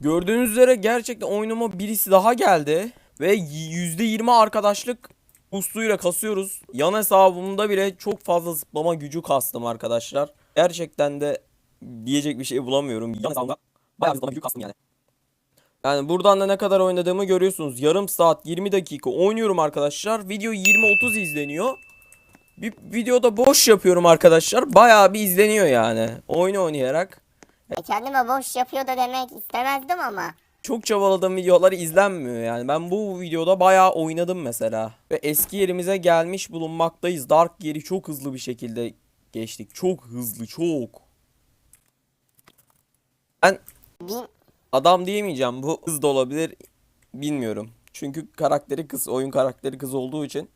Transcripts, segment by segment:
Gördüğünüz üzere gerçekten oyunuma birisi daha geldi. Ve %20 arkadaşlık boostuyla kasıyoruz. Yan hesabımda bile çok fazla zıplama gücü kastım arkadaşlar. Gerçekten de diyecek bir şey bulamıyorum. Yan hesabımda bayağı zıplama gücü kastım yani. Yani buradan da ne kadar oynadığımı görüyorsunuz. Yarım saat 20 dakika oynuyorum arkadaşlar. Video 20-30 izleniyor. Bir videoda boş yapıyorum arkadaşlar. Bayağı bir izleniyor yani. Oyun oynayarak. E, Kendime boş yapıyor da demek istemezdim ama. Çok çabaladığım videolar izlenmiyor yani. Ben bu videoda bayağı oynadım mesela. Ve eski yerimize gelmiş bulunmaktayız. Dark yeri çok hızlı bir şekilde geçtik. Çok hızlı çok. Ben Bin... adam diyemeyeceğim. Bu hız da olabilir. Bilmiyorum. Çünkü karakteri kız. Oyun karakteri kız olduğu için.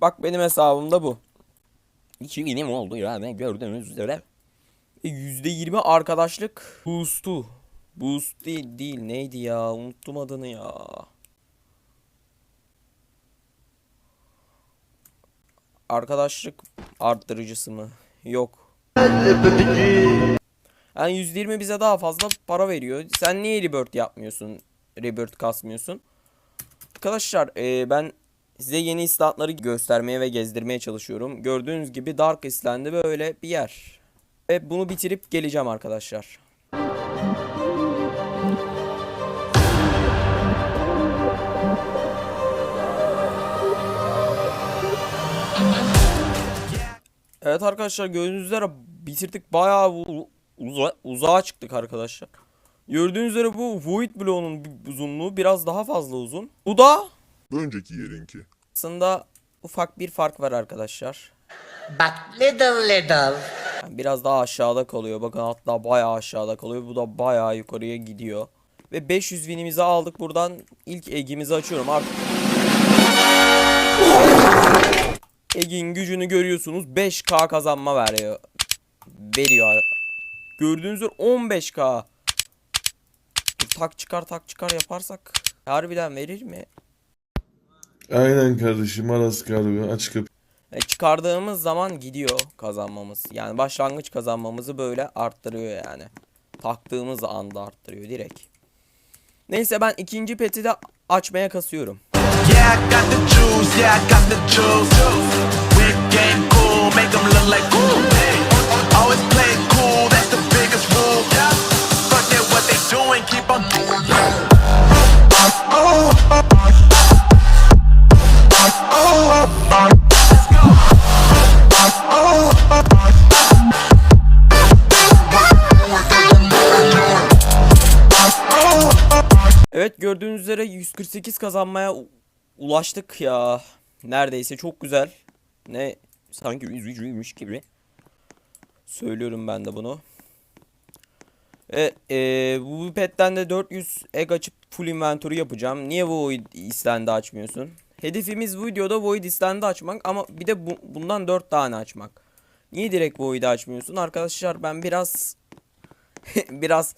Bak benim hesabımda bu. İki inim oldu ya. Ne gördüğünüz üzere. E, %20 arkadaşlık boost'u. Boost değil, değil neydi ya unuttum adını ya. Arkadaşlık arttırıcısı mı? Yok. Yani 120 bize daha fazla para veriyor. Sen niye rebirth yapmıyorsun? Rebirth kasmıyorsun? Arkadaşlar e, ben size yeni istatları göstermeye ve gezdirmeye çalışıyorum. Gördüğünüz gibi Dark Island'ı böyle bir yer. Ve bunu bitirip geleceğim arkadaşlar. Evet arkadaşlar gördüğünüz üzere bitirdik bayağı uza- uzağa çıktık arkadaşlar. Gördüğünüz üzere bu Void bloğunun uzunluğu biraz daha fazla uzun. Bu da Önceki yerinki. aslında ufak bir fark var arkadaşlar. but little little. Yani biraz daha aşağıda kalıyor. Bakın hatta bayağı aşağıda kalıyor. Bu da bayağı yukarıya gidiyor. Ve 500 winimizi aldık buradan. ilk egimizi açıyorum artık. Egin gücünü görüyorsunuz. 5k kazanma veriyor. Veriyor. Gördüğünüz üzere 15k. Bir tak çıkar tak çıkar yaparsak harbiden verir mi? Aynen kardeşim Aras galiba aç kapı. E, çıkardığımız zaman gidiyor kazanmamız. Yani başlangıç kazanmamızı böyle arttırıyor yani. Taktığımız anda arttırıyor direkt. Neyse ben ikinci peti de açmaya kasıyorum. Yeah, I got the juice, yeah, I got the juice. Whip game cool, make them look like cool. Always play it cool, that's the biggest rule. Fuck it, what they doing, keep on doing. Evet 148 kazanmaya ulaştık ya. Neredeyse çok güzel. Ne sanki üzücüymüş gibi. Söylüyorum ben de bunu. E, e, bu petten de 400 egg açıp full inventory yapacağım. Niye Void Island'ı açmıyorsun? Hedefimiz bu videoda Void Island'ı açmak ama bir de bu, bundan 4 tane açmak. Niye direkt Void'i açmıyorsun? Arkadaşlar ben biraz biraz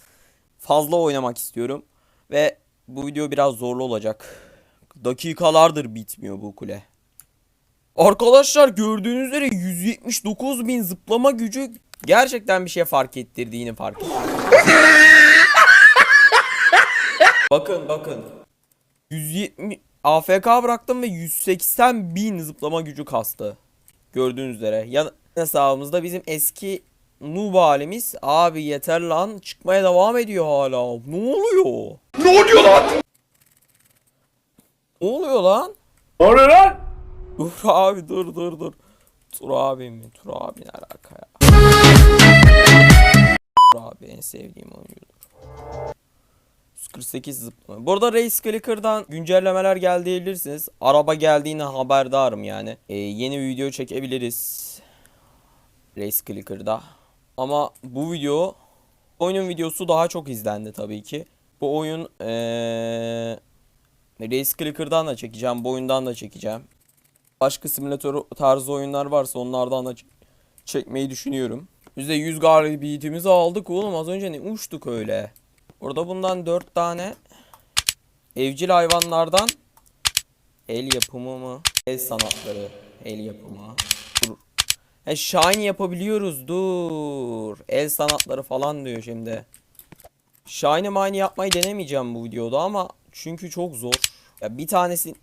fazla oynamak istiyorum. Ve bu video biraz zorlu olacak. Dakikalardır bitmiyor bu kule. Arkadaşlar gördüğünüz üzere 179 bin zıplama gücü gerçekten bir şey fark ettirdiğini fark ettim. bakın bakın. 170 AFK bıraktım ve 180 bin zıplama gücü kastı. Gördüğünüz üzere. Yan hesabımızda bizim eski noob halimiz. Abi yeter lan çıkmaya devam ediyor hala. Ne oluyor? Ne oluyor lan? Ne oluyor lan? Ne oluyor lan? Dur abi dur dur dur. Tur abi mi? Tur abi ne alaka ya? Tur abi en sevdiğim oyuncudur. 148 zıplama. Bu arada Race Clicker'dan güncellemeler geldi diyebilirsiniz. Araba geldiğine haberdarım yani. Ee, yeni video çekebiliriz. Race Clicker'da. Ama bu video oyunun videosu daha çok izlendi tabii ki. Bu oyun ee, Race Clicker'dan da çekeceğim. Bu oyundan da çekeceğim. Başka simülatör tarzı oyunlar varsa onlardan da çekmeyi düşünüyorum. Biz de 100 galibiyetimizi aldık oğlum. Az önce ne uçtuk öyle. Burada bundan 4 tane evcil hayvanlardan el yapımı mı? El sanatları. El yapımı. He shine yapabiliyoruz. Dur. El sanatları falan diyor şimdi. Shiny Mine yapmayı denemeyeceğim bu videoda ama çünkü çok zor. Ya bir tanesi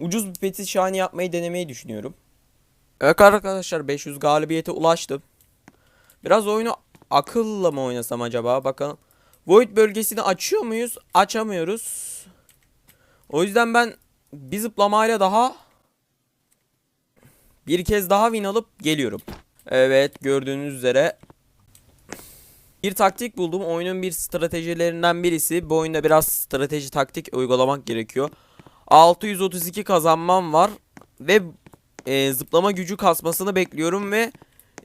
ucuz bir peti Shiny yapmayı denemeyi düşünüyorum. Evet arkadaşlar 500 galibiyete ulaştım. Biraz oyunu akılla mı oynasam acaba bakalım. Void bölgesini açıyor muyuz? Açamıyoruz. O yüzden ben bir zıplamayla daha bir kez daha win alıp geliyorum. Evet gördüğünüz üzere bir taktik buldum. Oyunun bir stratejilerinden birisi. Bu oyunda biraz strateji taktik uygulamak gerekiyor. 632 kazanmam var ve e, zıplama gücü kasmasını bekliyorum ve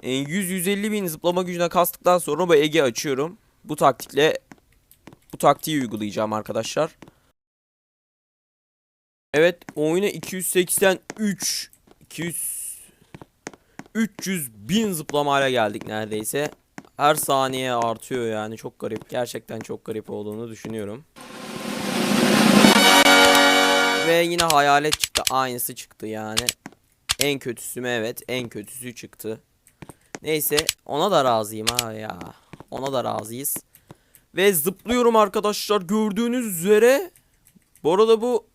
e, 100-150 bin zıplama gücüne kastıktan sonra bu Ege açıyorum. Bu taktikle bu taktiği uygulayacağım arkadaşlar. Evet oyuna 283 200 300 bin zıplamayla geldik neredeyse. Her saniye artıyor yani çok garip. Gerçekten çok garip olduğunu düşünüyorum. Ve yine hayalet çıktı. Aynısı çıktı yani. En kötüsü mü? Evet. En kötüsü çıktı. Neyse. Ona da razıyım ha ya. Ona da razıyız. Ve zıplıyorum arkadaşlar. Gördüğünüz üzere. Bu arada bu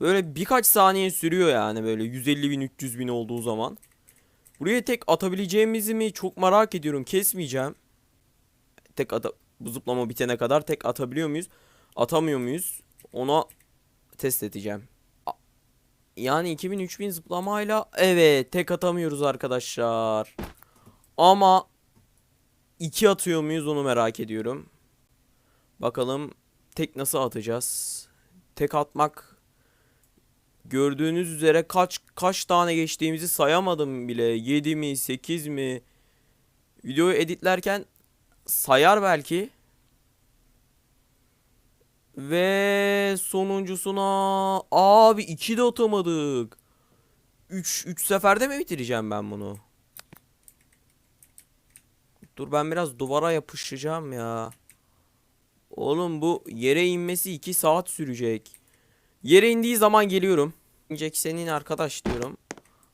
böyle birkaç saniye sürüyor yani. Böyle 150 bin 300 bin olduğu zaman. Buraya tek atabileceğimizi mi çok merak ediyorum. Kesmeyeceğim. Tek ata bu zıplama bitene kadar tek atabiliyor muyuz? Atamıyor muyuz? Ona test edeceğim. Yani 2000 3000 zıplamayla evet tek atamıyoruz arkadaşlar. Ama iki atıyor muyuz onu merak ediyorum. Bakalım tek nasıl atacağız? Tek atmak gördüğünüz üzere kaç kaç tane geçtiğimizi sayamadım bile. 7 mi 8 mi? Videoyu editlerken sayar belki. Ve sonuncusuna abi 2 de atamadık. 3 3 seferde mi bitireceğim ben bunu? Dur ben biraz duvara yapışacağım ya. Oğlum bu yere inmesi 2 saat sürecek. Yere indiği zaman geliyorum. Jack senin arkadaş diyorum.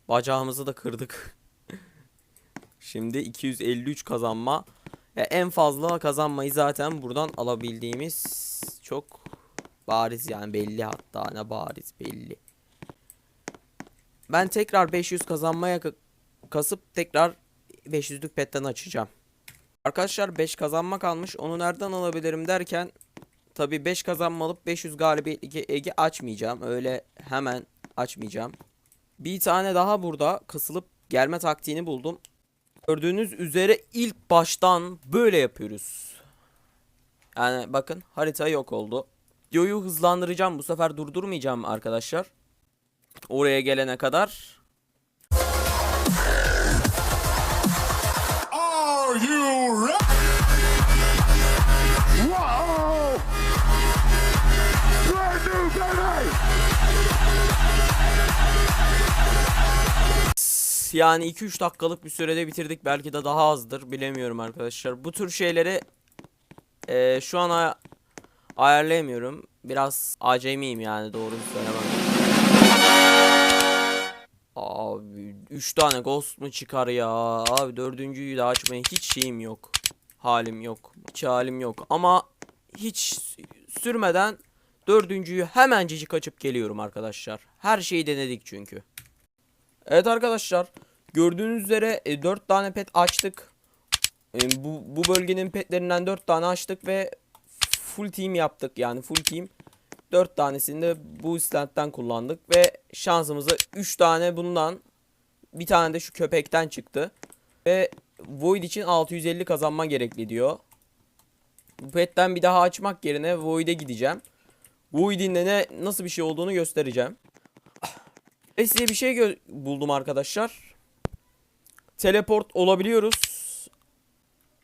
Bacağımızı da kırdık. Şimdi 253 kazanma. Ya en fazla kazanmayı zaten buradan alabildiğimiz çok bariz yani belli hatta ne bariz belli. Ben tekrar 500 kazanmaya ka- kasıp tekrar 500'lük petten açacağım. Arkadaşlar 5 kazanma kalmış. Onu nereden alabilirim derken tabi 5 kazanma alıp 500 galibiyetli Ege açmayacağım. Öyle hemen açmayacağım. Bir tane daha burada kasılıp gelme taktiğini buldum. Gördüğünüz üzere ilk baştan böyle yapıyoruz. Yani bakın harita yok oldu. Videoyu hızlandıracağım. Bu sefer durdurmayacağım arkadaşlar. Oraya gelene kadar. Are you ready? Yani 2-3 dakikalık bir sürede bitirdik. Belki de daha azdır. Bilemiyorum arkadaşlar. Bu tür şeyleri eee, şu an ay- ayarlayamıyorum. Biraz acemiyim yani doğru söylemem. Abi 3 tane ghost mu çıkar ya? Abi dördüncüyü de açmaya hiç şeyim yok. Halim yok. Hiç halim yok. Ama hiç sürmeden dördüncüyü hemencecik açıp geliyorum arkadaşlar. Her şeyi denedik çünkü. Evet arkadaşlar gördüğünüz üzere 4 tane pet açtık. E, bu, bu bölgenin petlerinden 4 tane açtık ve full team yaptık. Yani full team 4 tanesini de bu standten kullandık ve şansımıza 3 tane bundan bir tane de şu köpekten çıktı. Ve Void için 650 kazanma gerekli diyor. Bu petten bir daha açmak yerine Void'e gideceğim. Void'in de ne nasıl bir şey olduğunu göstereceğim. Ve size bir şey buldum arkadaşlar. Teleport olabiliyoruz.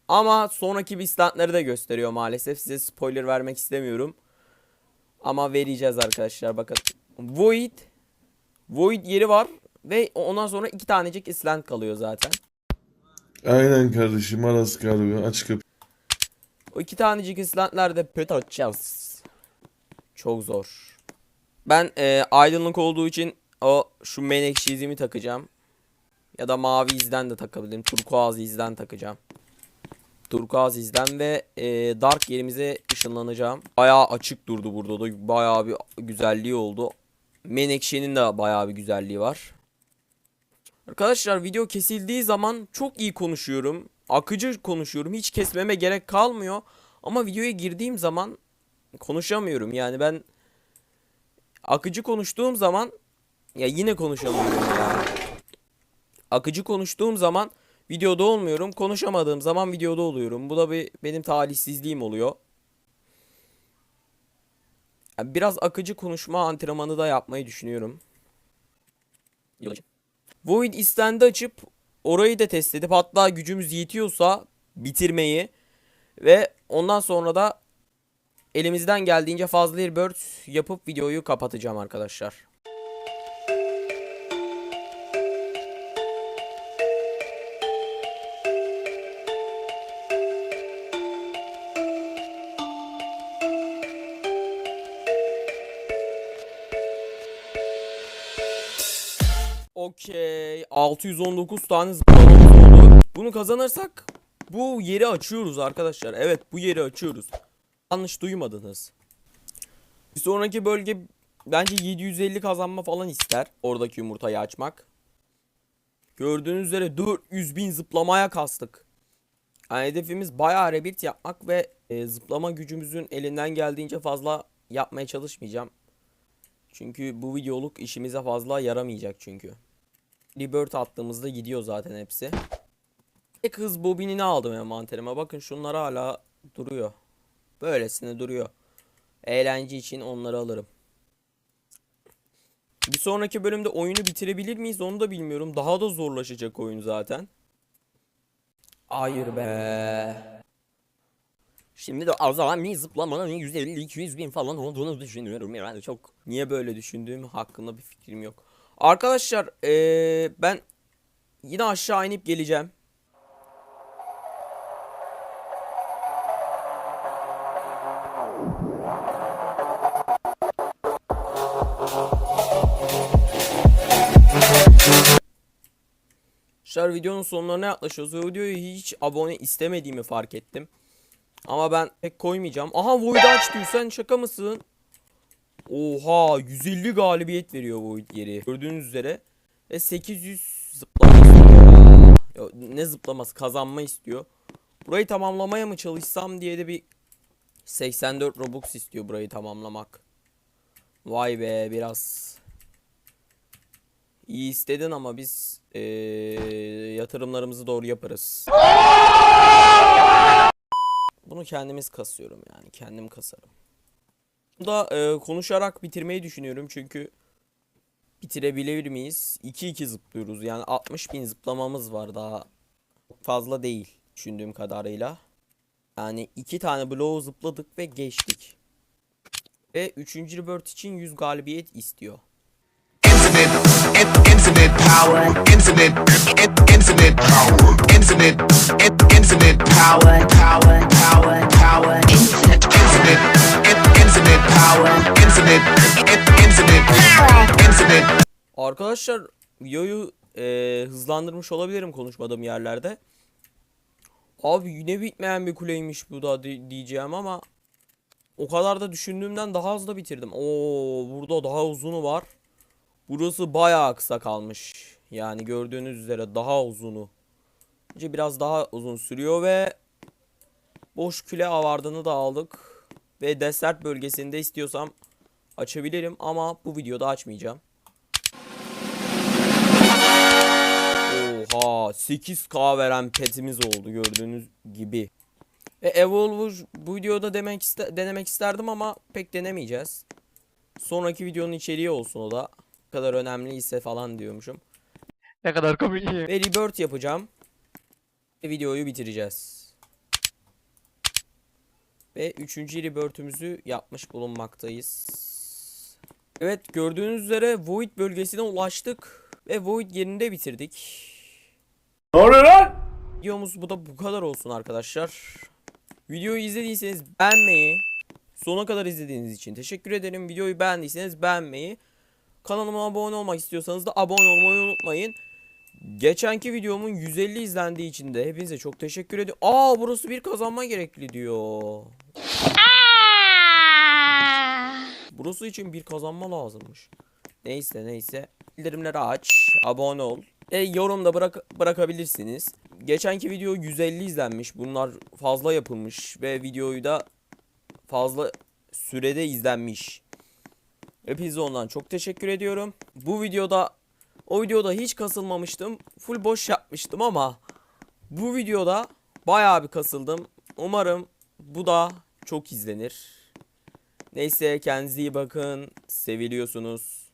Ama sonraki bir de gösteriyor maalesef. Size spoiler vermek istemiyorum. Ama vereceğiz arkadaşlar bakın. Void. Void yeri var. Ve ondan sonra iki tanecik island kalıyor zaten. Aynen kardeşim Aras Kargo aç kapıyı. O iki tanecik islandlerde pet açacağız. Çok zor. Ben e, aydınlık olduğu için o şu menekşe izimi takacağım. Ya da mavi izden de takabilirim. Turkuaz izden takacağım. Turkuaziz'den ve e, Dark yerimize ışınlanacağım. Bayağı açık durdu burada da. Bayağı bir güzelliği oldu. Menekşe'nin de bayağı bir güzelliği var. Arkadaşlar video kesildiği zaman çok iyi konuşuyorum. Akıcı konuşuyorum. Hiç kesmeme gerek kalmıyor. Ama videoya girdiğim zaman konuşamıyorum. Yani ben akıcı konuştuğum zaman ya yine konuşamıyorum ya. Akıcı konuştuğum zaman videoda olmuyorum. Konuşamadığım zaman videoda oluyorum. Bu da bir benim talihsizliğim oluyor. Yani biraz akıcı konuşma antrenmanı da yapmayı düşünüyorum. Void istendi açıp orayı da test edip hatta gücümüz yetiyorsa bitirmeyi ve ondan sonra da elimizden geldiğince fazla airbird yapıp videoyu kapatacağım arkadaşlar. 619 tane zıplamamız oldu. Bunu kazanırsak bu yeri açıyoruz arkadaşlar. Evet bu yeri açıyoruz. Yanlış duymadınız. Bir sonraki bölge bence 750 kazanma falan ister. Oradaki yumurtayı açmak. Gördüğünüz üzere 400 bin zıplamaya kastık. Yani hedefimiz bayağı rebirth yapmak ve e, zıplama gücümüzün elinden geldiğince fazla yapmaya çalışmayacağım. Çünkü bu videoluk işimize fazla yaramayacak çünkü. Rebirth attığımızda gidiyor zaten hepsi. Tek hız bobinini aldım envanterime. Bakın şunlar hala duruyor. Böylesine duruyor. Eğlence için onları alırım. Bir sonraki bölümde oyunu bitirebilir miyiz onu da bilmiyorum. Daha da zorlaşacak oyun zaten. Hayır be. Şimdi de o zaman bir zıplamanın 150-200 bin falan olduğunu düşünüyorum. Yani çok niye böyle düşündüğüm hakkında bir fikrim yok. Arkadaşlar eee, ben yine aşağı inip geleceğim. Arkadaşlar videonun sonlarına yaklaşıyoruz. Ve videoyu hiç abone istemediğimi fark ettim. Ama ben pek koymayacağım. Aha Void açtı sen şaka mısın? Oha 150 galibiyet veriyor Void yeri. Gördüğünüz üzere. Ve 800 zıplama ne zıplaması kazanma istiyor. Burayı tamamlamaya mı çalışsam diye de bir 84 Robux istiyor burayı tamamlamak. Vay be biraz iyi istedin ama biz eee, yatırımlarımızı doğru yaparız. Bunu kendimiz kasıyorum yani kendim kasarım. Da eee, konuşarak bitirmeyi düşünüyorum çünkü bitirebilir miyiz? 2-2 zıplıyoruz yani 60 bin zıplamamız var daha fazla değil düşündüğüm kadarıyla. Yani iki tane blow zıpladık ve geçtik. Ve 3. rebirth için 100 galibiyet istiyor. Arkadaşlar videoyu eee, hızlandırmış olabilirim konuşmadığım yerlerde. Abi yine bitmeyen bir kuleymiş bu da di- diyeceğim ama o kadar da düşündüğümden daha hızlı bitirdim. Oo burada daha uzunu var. Burası bayağı kısa kalmış. Yani gördüğünüz üzere daha uzunu. Bence biraz daha uzun sürüyor ve boş küle avardını da aldık. Ve desert bölgesinde istiyorsam açabilirim ama bu videoda açmayacağım. Oha 8k veren petimiz oldu gördüğünüz gibi. Ve Evolver bu videoda demek iste denemek isterdim ama pek denemeyeceğiz. Sonraki videonun içeriği olsun o da. Ne kadar önemliyse falan diyormuşum. Ne kadar komik. Ve rebirth yapacağım. Ve videoyu bitireceğiz. Ve üçüncü rebirth'ümüzü yapmış bulunmaktayız. Evet gördüğünüz üzere Void bölgesine ulaştık. Ve Void yerinde bitirdik. Ne oluyor lan? Videomuz bu da bu kadar olsun arkadaşlar. Videoyu izlediyseniz beğenmeyi, sona kadar izlediğiniz için teşekkür ederim. Videoyu beğendiyseniz beğenmeyi, kanalıma abone olmak istiyorsanız da abone olmayı unutmayın. Geçenki videomun 150 izlendiği için de hepinize çok teşekkür ediyorum. Aa burası bir kazanma gerekli diyor. Burası için bir kazanma lazımmış. Neyse neyse. Bildirimleri aç. Abone ol. E, yorum da bırak bırakabilirsiniz. Geçenki video 150 izlenmiş. Bunlar fazla yapılmış. Ve videoyu da fazla sürede izlenmiş. Hepinize ondan çok teşekkür ediyorum. Bu videoda o videoda hiç kasılmamıştım. Full boş yapmıştım ama bu videoda bayağı bir kasıldım. Umarım bu da çok izlenir. Neyse kendinize iyi bakın. Seviliyorsunuz.